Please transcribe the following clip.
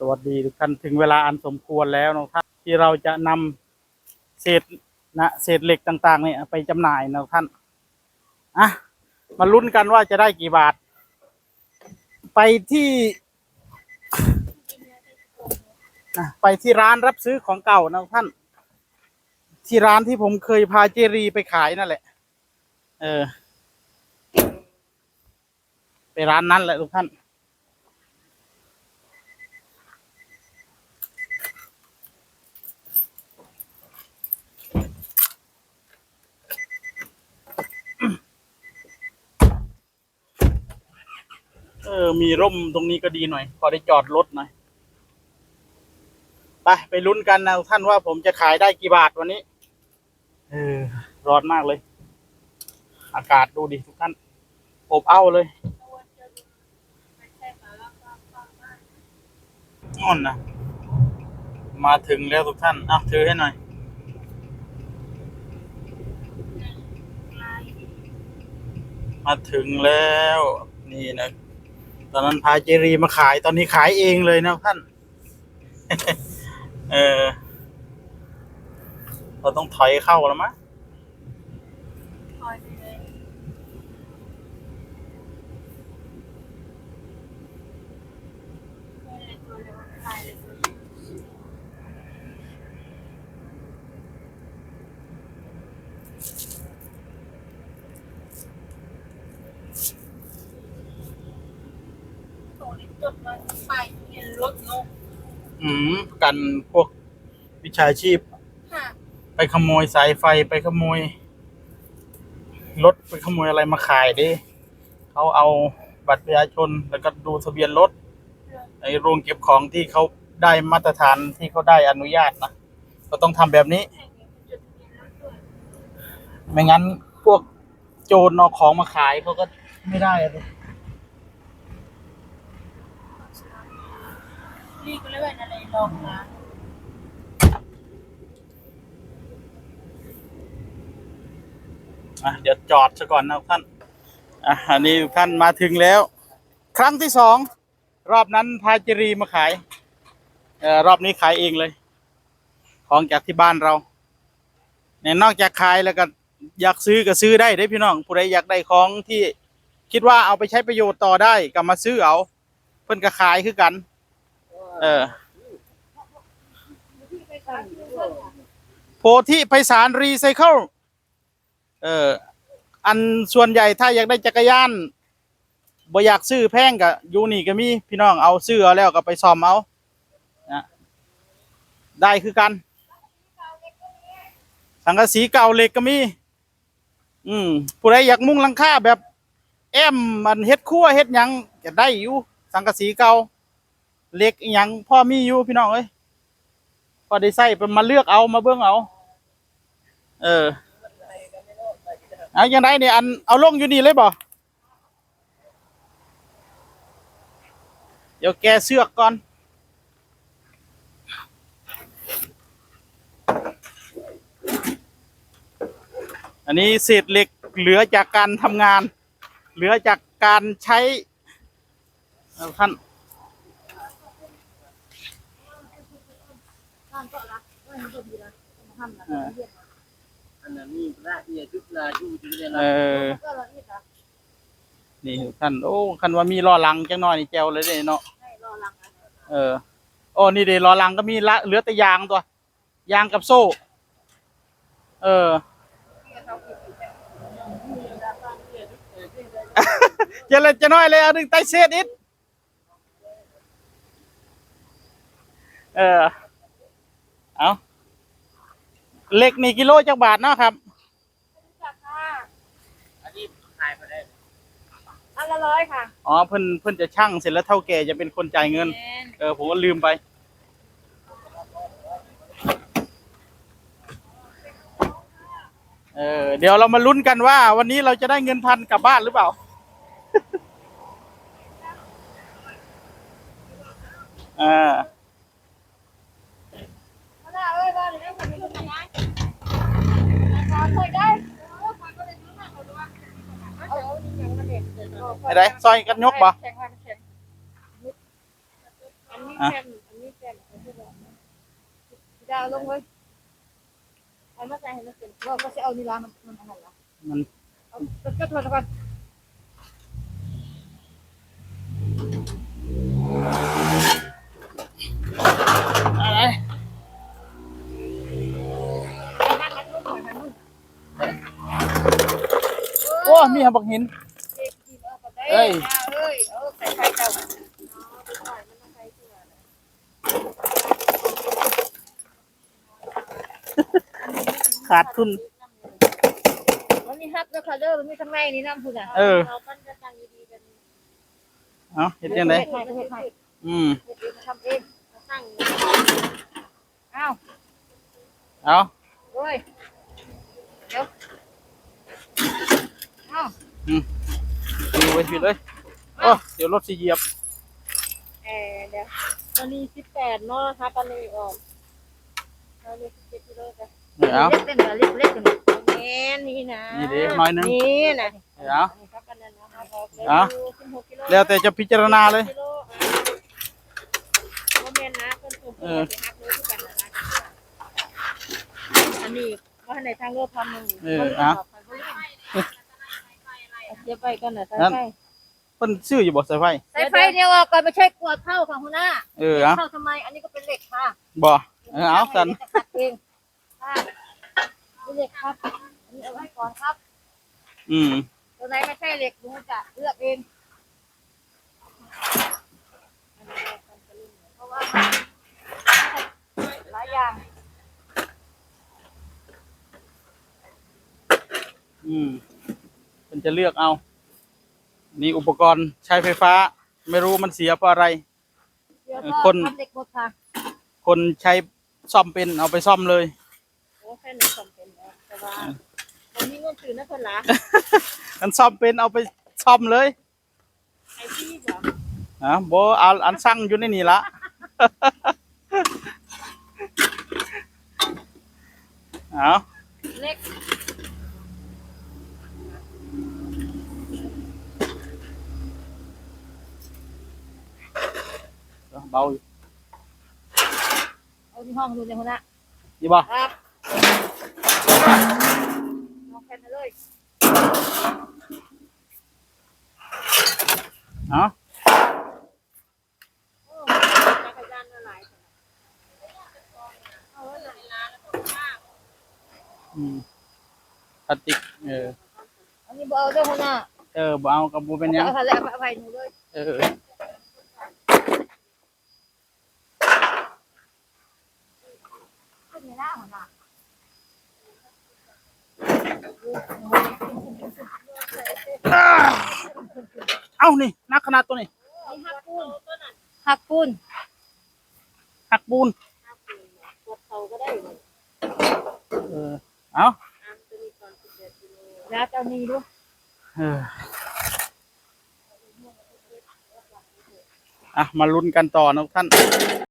สวัสดีทุกท่านถึงเวลาอันสมควรแล้วนะท่านที่เราจะนำเศษนะเศษเหล็กต่างๆเนี่ยไปจำหน่ายนะท่านอะมาลุ้นกันว่าจะได้กี่บาท ไปที่อะไปที่ร้านรับซื้อของเก่านะท่าน ที่ร้านที่ผมเคยพาเจรีไปขายนั่นแหละ เออ ไปร้านนั้นแหละทุกท่าน ออมีร่มตรงนี้ก็ดีหน่อย พอได้จอดรถหน่อย ไปไปลุ้นกันนะท่านว่าผมจะขายได้กี่บาทวันนี้ เออ ร้อนมากเลย อากาศดูดิทุกท่าน อบอ้าวเลยอ่อนนะมาถึงแล้วทุกท่านอะถือให้หน่อยมาถึงแล้ว นี่นะ ตอนนั้นพาเจรีมาขายตอนนี้ขายเองเลยนะท่าน เออเราต้องถอยเข้าแล้วมั้ย คอยไปเลยไม่เลยตัวเลยว่าตายเลยตัวนี้โตนี่จดมาไปเห็นรถนก อืมกันพวกวิชาชีพ ค่ะไปขโมยสายไฟไปขโมยรถไปขโมยอะไรมาขายดิเขาเอาบัตรประชาชนแล้วก็ดูทะเบียนรถไอ้โรงเก็บของที่เขาได้มาตรฐานที่เขาได้อนุญาตนะก็ต้องทำแบบนี้แข่งนี้เป็นจุดทะเบียนรถด้วยไม่งั้นพวกโจรเอาของมาขายเขาก็ไม่ได้อะดิี่ก็เลยเป็นอะไรลองนะอะเดี๋ยวจอดซะก่อนนะท่านอะอันนี้ท่านมาถึงแล้ว ครั้งที่สองรอบนั้นพาเจรีมาขายเอ่อรอบนี้ขายเองเลย ของจากที่บ้านเราเนี่ยนอกจากขายแล้วก็อยากซื้อก็ซื้อได้เด้พี่น้องผู้ใดอยากได้ของที่คิดว่าเอาไปใช้ประโยชน์ต่อได้ก็มาซื้อเอา เพิ่นก็ขายคือกัน เออ โพธิไพศาลรีไซเคิลเออ อันส่วนใหญ่ถ้าอยากได้จักรยานบ่อยากซื้อแพงก็อยู่นี่ก็มีพี่น้องเอาซื้อเอาแล้วก็ไปซ่อมเอานะได้คือกัน สังกะสีเก่าเหล็กก็มี อืมผู้ใดอยากมุงหลังคาแบบ แอมมันเฮ็ดครัวเฮ็ดหยังก็ได้อยู่สังกะสีเก่า เหล็กอิหยังพ่อมีอยู่พี่น้องเอ้ยพอได้ใส่ไปมาเลือกเอามาเบิ่งเอา เออเอาอย่างไรเนี่ยอันเอาลงอยู่นี่เลยบ่เดี๋ยวแกเสือกก่อน อันนี้เศษเหล็กเหลือจากการทำงาน เหลือจากการใช้ท่านานก็รักไม่เห็นตัวดีนะทำนะเอออันนั้นนี่พระเนี่ยทุกลาอยู่ที่เรียนเออก็ละเอียดนะนี่ท่านโอ้คันว่ามีล้อหลังจังน้อยนี่แจวเลยเด้เนาะให้รอหลังนะเออโอ้นี่เดล้อหลังก็มีละเหลือแต่ยางตัวยางกับโซ่ เออจะเลยจะน้อยเลยเอาดึงไตเศษอิดเออเอา เหล็กนี่กิโลจักบาทเนาะครับจักค่ะอันนี้ขายไปได้อันละร้อยค่ะอ๋อเพิ่นเพิ่นจะช่างเสร็จแล้วเท่าแก่จะเป็นคนจ่ายเงินแม่นเออผมก็ลืมไปเออเดี๋ยวเรามาลุ้นกันว่า วันนี้เราจะได้เงินพันกลับบ้านหรือเปล่าอ่าเอาละเอาไว้บ้านเลยนะผมไม่รู้จะย้ายราคาเคยได้โอ้ขายก็เลยซื้อมาเขาดูว่าเอาเอานี่ยังมาเด็ด ไอ้ไรซอยกันยกบ่แข็งค่ะแข็งอันนี้อะแข็งอันจะเอาลงเลยเอามาใส่ให้มันเป็นว่าก็จะเอานี่ละมันมันอะไรละมันเอาก็โทษก่อนอะไรเอานั่นมันนุ่มหน่อยมันนุ่มโอ้มีหบักหินเด็กกินเอาไปได้เอ้ยเอ้ยเอาใส่ไข่เจ้าอ๋อเด็กหน่อยมันต้องใส่เสื้อนะขาดทุน มันมีฮักแล้วค่ะเด้อมันมีข้างในนี่น้ำพุ่นอะเออ เราปั้นกระตังดีๆกันเอาเฮ็ดยังไงเฮ็ดให้เฮ็ดให้อืมเฮ็ดเองทำเองตั้งอ้าวเอาโอ้ยเดี๋ยวอ้าวดูไว้ผิดเลยโอ้เดี๋ยวรถสิเหยียบเออเดี๋ยวตอนนี้สิบแปดเนาะนะคะตอนนี้ออกตอนนี้สิบเจ็ดกิโลจ้ะเดี๋ยวเอาเล็กเป็นเหรอเล็กเล็กกันแม่นี่นะนี่เด้หน่อยหนึ่งนี่นะเดี๋ยวเอานี่ครับกันนั่นนะคะบอกเลยเอาสิบหกกิโลแล้วแต่จะพิจารณาเลยกิโลอะโมเมนต์นะเป็นตัวเอผู้อที่ฮักเลยที่กันนะนะอันนี้ว่าในทางโลกพันหนึ่งเออเอาเดี๋ยวไปกันนะสายนั่นไฟเพิ่นซื้ออยู่บ่สายไฟสายไฟเนี่ยออกก่อนไม่ใช่กวดเข้าค่ะหัวหน้าเออเอาเข้าทำไมอันนี้ก็เป็นเหล็กค่ะบ่เออเอาสันจะตัดเองค่ะเป็นเหล็กครับอันนี้เอาไว้ก่อนครับ อืมตัวไหนไม่ใช่เหล็กลุงจะเลือกเองเพราะว่าหลายอย่างอืม เพิ่นจะเลือกเอา นี่อุปกรณ์ใช้ไฟฟ้า ไม่รู้มันเสียเพราะอะไรเดี๋ยวเออก็คนทำเหล็กหมดค่ะคนใช้ซ่อมเป็นเอาไปซ่อมเลย โอ้แค่นี้จำเป็นแล้วแต่ว่าวันนี้เงินตื่นนะคนละอันซ่อมเป็นเอาไปซ่อมเลยไอ้ที่เหรออะบ่เอาอันสั่งอยู่ในนี่ละเอา เล็ก เบาอยู่เอาที่ห้องดูในหัวหน้าดีบ่ครับลองแค่นั้นเลยเอาโอ้จักรยานละลายเอาไว้หน่อยนะแล้วก็มากอืมพลาสติกเอออันนี้บเอาเด้วยหัวหน้าเออบ่เอากับบ่เป็นหยังเอาไปแล้วเอาไปหนูเลย เออ ขึ้นในหน้าหัวหน้าเอ้านี่นักขนาดตัวนี้นี่หักปูนหักปูนหักปูนกดเขาก็ได้เลยเออเอาแล้วเอานี่ดูเอออะมาลุ้นกันต่อนะทุกท่าน